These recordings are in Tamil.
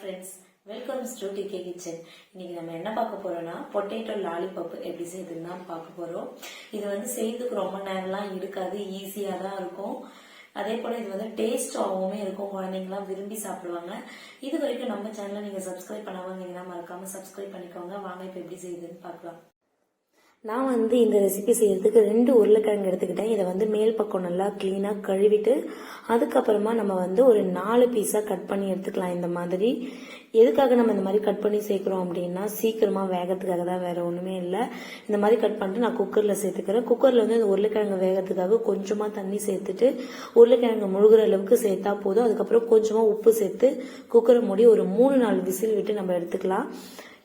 Friends welcome to D K kitchen இன்னைக்கு நம்ம என்ன பார்க்க போறோம்னா பொட்டேட்டோ லாலிபப் எப்படி செய்யுதுன்னு தான் பார்க்க போறோம். இது வந்து செய்யறதுக்கு ரொம்ப நேரம்லாம் இருக்காது ஈஸியாக தான் இருக்கும். அதே போல இது வந்து டேஸ்டாகவுமே இருக்கும். குழந்தைங்கலாம் விரும்பி சாப்பிடுவாங்க. இது வரைக்கும் நம்ம சேனலை நீங்க சப்ஸ்கிரைப் பண்ணாமல் இருந்தீங்கன்னா மறக்காம சப்ஸ்கிரைப் பண்ணிக்கோங்க. வாங்க இப்போ எப்படி செய்யுதுன்னு பார்க்கலாம். நான் வந்து இந்த ரெசிபி செய்யறதுக்கு ரெண்டு உருளைக்கிழங்கு எடுத்துக்கிட்டேன். இதை வந்து மேல் பக்கம் நல்லா க்ளீனாக கழுவிட்டு அதுக்கப்புறமா நம்ம வந்து ஒரு நாலு பீஸாக கட் பண்ணி எடுத்துக்கலாம் இந்த மாதிரி. எதுக்காக நம்ம இந்த மாதிரி கட் பண்ணி சேர்க்குறோம் அப்படின்னா சீக்கிரமாக வேகத்துக்காக தான் வேற ஒன்றுமே இல்லை. இந்த மாதிரி கட் பண்ணிட்டு நான் குக்கரில் சேர்த்துக்கிறேன். குக்கரில் வந்து இந்த உருளைக்கிழங்கு வேகத்துக்காக கொஞ்சமாக தண்ணி சேர்த்துட்டு உருளைக்கிழங்கு முழுகிற அளவுக்கு சேர்த்தா போதும். அதுக்கப்புறம் கொஞ்சமாக உப்பு சேர்த்து குக்கரை மூடி ஒரு மூணு நாலு விசில் விட்டு நம்ம எடுத்துக்கலாம்.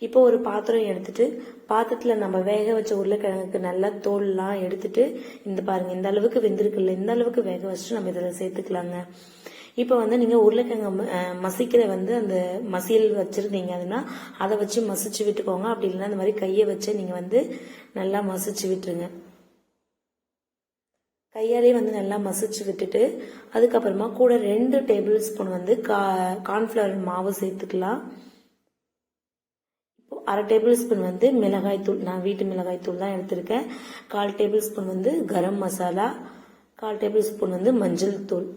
இப்போ ஒரு பாத்திரம் எடுத்துட்டு பாத்திரத்தில் நம்ம வேக வச்ச உருளைக்கிழங்குக்கு நல்லா தோல்லாம் எடுத்துட்டு இந்த பாருங்க இந்த அளவுக்கு வெந்திருக்குல்ல இந்த அளவுக்கு வேக வச்சுட்டு நம்ம இதில் சேர்த்துக்கலாங்க. இப்போ வந்து நீங்கள் உருளைக்கிழங்கு மசிக்கிற வந்து அந்த மசியல் வச்சுருந்தீங்க அதுனா அதை வச்சு மசிச்சு விட்டுக்கோங்க. அப்படி இல்லைன்னா இந்த மாதிரி கையை வச்சு நீங்கள் வந்து நல்லா மசிச்சு விட்டுருங்க. கையாலே வந்து நல்லா மசிச்சு விட்டுட்டு அதுக்கப்புறமா கூட ரெண்டு டேபிள் ஸ்பூன் வந்து கா கார்ன்ஃப்ளவர் மாவு சேர்த்துக்கலாம். அரை டேபிள் ஸ்பூன் வந்து மிளகாய் தூள். நான் வீட்டு மிளகாய் தூள் தான் எடுத்திருக்கேன். கால் டேபிள் ஸ்பூன் வந்து கரம் மசாலா. கால் டேபிள் ஸ்பூன் வந்து மஞ்சள் தூள்.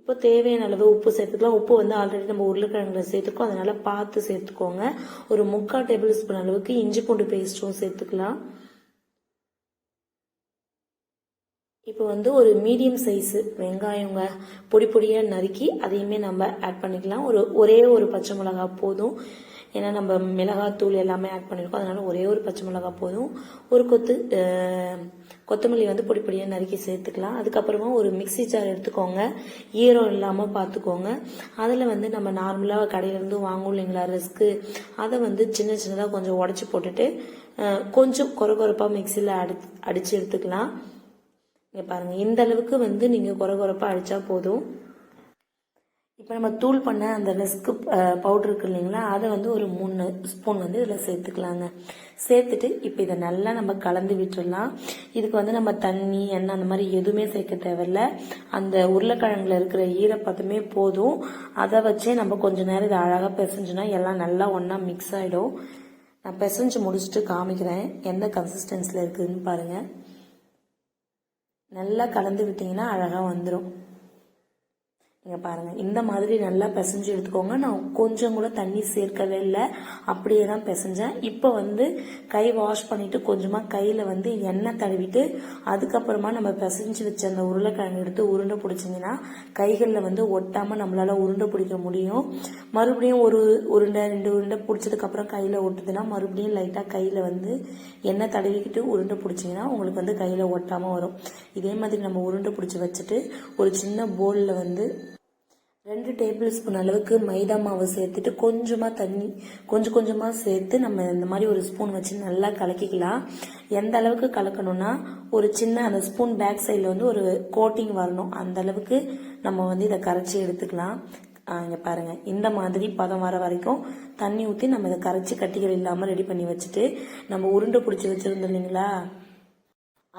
இப்போ தேவையான அளவு உப்பு சேர்த்துக்கலாம். உப்பு வந்து ஆல்ரெடி நம்ம உருளைக்கிழங்குல சேர்த்துக்கோம் அதனால பார்த்து சேர்த்துக்கோங்க. ஒரு முக்கால் டேபிள் ஸ்பூன் அளவுக்கு இஞ்சி பூண்டு பேஸ்ட்டும் சேர்த்துக்கலாம். இப்போ வந்து ஒரு மீடியம் சைஸு வெங்காயங்க பொடி பொடியாக நறுக்கி அதையுமே நம்ம ஆட் பண்ணிக்கலாம். ஒரு ஒரே ஒரு பச்சை மிளகா போதும். ஏன்னா நம்ம மிளகாத்தூள் எல்லாமே ஆட் பண்ணியிருக்கோம் அதனால ஒரே ஒரு பச்சை மிளகா போதும். ஒரு கொத்து கொத்தமல்லி வந்து பொடி பொடியாக நறுக்கி சேர்த்துக்கலாம். அதுக்கப்புறமா ஒரு மிக்ஸி ஜார் எடுத்துக்கோங்க. ஈரம் இல்லாமல் பார்த்துக்கோங்க அதில் வந்து நம்ம நார்மலாக கடையிலேருந்து வாங்கும் இல்லைங்களா ரிஸ்க்கு அதை வந்து சின்ன சின்னதாக கொஞ்சம் உடச்சி போட்டுட்டு கொஞ்சம் கொர கொரப்பாக மிக்சியில் அடி அடித்து எடுத்துக்கலாம். இங்கே பாருங்கள் இந்த அளவுக்கு வந்து நீங்கள் குறை குறைப்பாக அடித்தா போதும். இப்போ நம்ம தூள் பண்ண அந்த ரஸ்க்கு பவுட்ரு இருக்கு இல்லைங்களா அதை வந்து ஒரு மூணு ஸ்பூன் வந்து இதில் சேர்த்துக்கலாங்க. சேர்த்துட்டு இப்போ இதை நல்லா நம்ம கலந்து விட்டுடலாம் இதுக்கு வந்து நம்ம தண்ணி எண்ணெய் அந்த மாதிரி எதுவுமே சேர்க்க தேவையில்ல. அந்த உருளைக்கிழங்குல இருக்கிற ஈரப்பதமே போதும். அதை வச்சே நம்ம கொஞ்ச நேரம் இதை அழகாக பிசைஞ்சோன்னா எல்லாம் நல்லா ஒன்றா மிக்ஸ் ஆகிடும் நான் பிசைஞ்சு முடிச்சுட்டு காமிக்கிறேன். எந்த கன்சிஸ்டன்சியில் இருக்குதுன்னு பாருங்கள் நல்லா கலந்து விட்டிங்கன்னா அழகாக வந்துடும் நீங்கள் பாருங்கள் இந்த மாதிரி நல்லா பிசைஞ்சு எடுத்துக்கோங்க. நான் கொஞ்சம் கூட தண்ணி சேர்க்கவே இல்லை. அப்படியே தான் பிசைஞ்சேன். இப்போ வந்து கை வாஷ் பண்ணிட்டு கொஞ்சமாக கையில் வந்து எண்ணெய் தடவிட்டு அதுக்கப்புறமா நம்ம பிசைஞ்சு வச்ச அந்த உருளைக்கிழங்கு எடுத்து உருண்டை பிடிச்சிங்கன்னா கைகளில் வந்து ஒட்டாமல் நம்மளால உருண்டை பிடிக்க முடியும். மறுபடியும் ஒரு உருண்டை ரெண்டு உருண்டை பிடிச்சதுக்கப்புறம் கையில் ஒட்டுதுன்னா மறுபடியும் லைட்டாக கையில் வந்து எண்ணெய் தடவிக்கிட்டு உருண்டை பிடிச்சிங்கன்னா உங்களுக்கு வந்து கையில் ஒட்டாமல் வரும். இதே மாதிரி நம்ம உருண்டை பிடிச்சி வச்சுட்டு ஒரு சின்ன போலில் வந்து ரெண்டு டேபிள் ஸ்பூன் அளவுக்கு மைதா மாவு சேர்த்துட்டு கொஞ்சமாக தண்ணி கொஞ்சம் கொஞ்சமாக சேர்த்து நம்ம இந்த மாதிரி ஒரு ஸ்பூன் வச்சு நல்லா கலக்கிக்கலாம். எந்த அளவுக்கு கலக்கணும்னா ஒரு சின்ன அந்த ஸ்பூன் பேக் சைடில் வந்து ஒரு கோட்டிங் வரணும். அந்த அளவுக்கு நம்ம வந்து இதை கரைச்சி எடுத்துக்கலாம். இங்கே பாருங்கள் இந்த மாதிரி பதம் வர வரைக்கும் தண்ணி ஊற்றி நம்ம இதை கரைச்சி கட்டிகள் இல்லாமல் ரெடி பண்ணி வச்சுட்டு நம்ம உருண்டை பிடிச்சி வச்சுருந்தோம் இல்லைங்களா?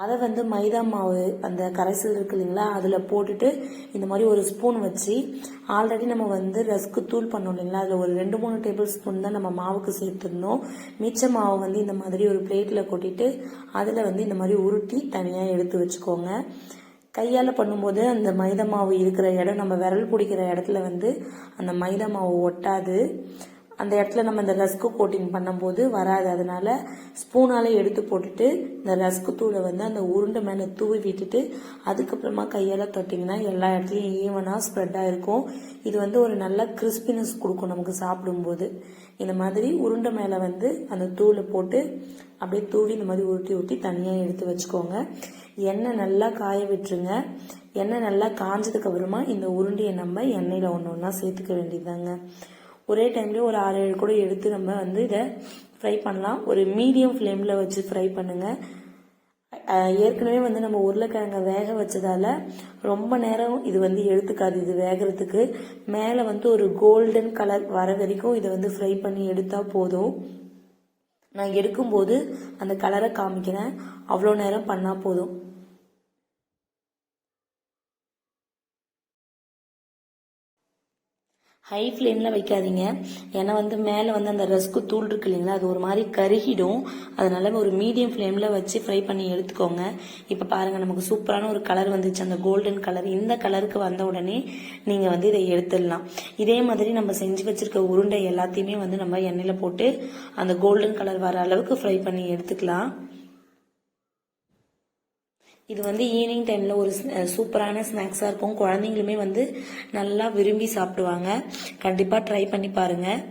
அதை வந்து மைதா மாவு அந்த கரைசல் இருக்கு இல்லைங்களா அதில் போட்டுட்டு இந்த மாதிரி ஒரு ஸ்பூன் வச்சு ஆல்ரெடி நம்ம வந்து ரஸ்க்கு தூள் பண்ணோம் இல்லைங்களா அதில் ஒரு ரெண்டு மூணு டேபிள் ஸ்பூன் தான் நம்ம மாவுக்கு சேர்த்துருந்தோம். மிச்ச மாவை வந்து இந்த மாதிரி ஒரு பிளேட்டில் கொட்டிட்டு அதில் வந்து இந்த மாதிரி உருட்டி தனியாக எடுத்து வச்சுக்கோங்க. கையால் பண்ணும்போது அந்த மைதா மாவு இருக்கிற இடம் நம்ம விரல் பிடிக்கிற இடத்துல வந்து அந்த மைதா மாவு ஒட்டாது. அந்த இடத்துல நம்ம இந்த ரஸ்க்கு கோட்டிங் பண்ணும்போது வராது. அதனால ஸ்பூனாலே எடுத்து போட்டுட்டு இந்த ரஸ்க்கு தூளை வந்து அந்த உருண்டை மேலே தூவி விட்டுட்டு அதுக்கப்புறமா கையால் தொட்டிங்கன்னா எல்லா இடத்துலையும் ஈவனாக ஸ்ப்ரெட் இருக்கும் இது வந்து ஒரு நல்ல கிறிஸ்பினஸ் கொடுக்கும் நமக்கு சாப்பிடும்போது. இந்த மாதிரி உருண்டை மேலே வந்து அந்த தூளை போட்டு அப்படியே தூவி இந்த மாதிரி உருட்டி உருட்டி தனியாக எடுத்து வச்சுக்கோங்க. எண்ணெய் நல்லா காய விட்டுருங்க. எண்ணெய் நல்லா காஞ்சதுக்கு அப்புறமா இந்த உருண்டையை நம்ம எண்ணெயில் ஒன்று ஒன்றா சேர்த்துக்க வேண்டியதாங்க ஒரே டைம்லேயே ஒரு ஆறு ஏழு கூட எடுத்து நம்ம வந்து இதை ஃப்ரை பண்ணலாம். ஒரு மீடியம் ஃப்ளேமில் வச்சு ஃப்ரை பண்ணுங்கள் ஏற்கனவே வந்து நம்ம உருளைக்கிழங்க வேக வச்சதால ரொம்ப நேரம் இது வந்து எடுத்துக்காது. இது வேகிறதுக்கு. மேலே வந்து ஒரு கோல்டன் கலர் வர வரைக்கும் இதை வந்து ஃப்ரை பண்ணி எடுத்தால் போதும். நான் எடுக்கும்போது அந்த கலரை காமிக்கிறேன். அவ்வளோ நேரம் பண்ணால் போதும். ஹை ஃப்ளேமில் வைக்காதீங்க. ஏன்னா வந்து மேலே வந்து அந்த ரஸ்க்கு தூள் இருக்கு இல்லைங்களா அது ஒரு மாதிரி கருகிடும். அதனால ஒரு மீடியம் ஃப்ளேமில் வச்சு ஃப்ரை பண்ணி எடுத்துக்கோங்க. இப்போ பாருங்கள் நமக்கு சூப்பரான ஒரு கலர் வந்துச்சு. அந்த கோல்டன் கலர் இந்த கலருக்கு வந்த உடனே நீங்கள் வந்து இதை எடுத்துடலாம். இதே மாதிரி நம்ம செஞ்சு வச்சுருக்க உருண்டை எல்லாத்தையுமே வந்து நம்ம எண்ணெயில் போட்டு அந்த கோல்டன் கலர் வர அளவுக்கு ஃப்ரை பண்ணி எடுத்துக்கலாம். இது வந்து ஈவினிங் டைமில் ஒரு சூப்பரான ஸ்நாக்ஸாக இருக்கும். குழந்தைங்களுமே வந்து நல்லா விரும்பி சாப்பிடுவாங்க. கண்டிப்பாக ட்ரை பண்ணி பாருங்கள்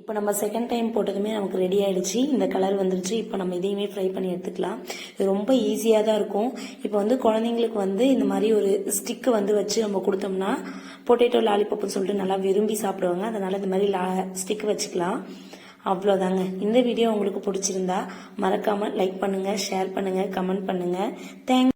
இப்போ நம்ம செகண்ட் டைம் போட்டதுமே நமக்கு ரெடி ஆயிடுச்சு. இந்த கலர் வந்துருச்சு. இப்போ நம்ம இதையுமே ஃப்ரை பண்ணி எடுத்துக்கலாம். இது ரொம்ப ஈஸியாக தான் இருக்கும். இப்போ வந்து குழந்தைங்களுக்கு வந்து இந்த மாதிரி ஒரு ஸ்டிக்கு வந்து வச்சு நம்ம கொடுத்தோம்னா பொட்டேட்டோ லாலிபப்புன்னு சொல்லிட்டு நல்லா விரும்பி சாப்பிடுவாங்க. அதனால் இந்த மாதிரி லா ஸ்டிக் வச்சுக்கலாம். அவ்வளோதாங்க இந்த வீடியோ உங்களுக்கு பிடிச்சிருந்தா மறக்காமல் லைக் பண்ணுங்கள் ஷேர் பண்ணுங்கள் கமெண்ட் பண்ணுங்கள் தேங்க்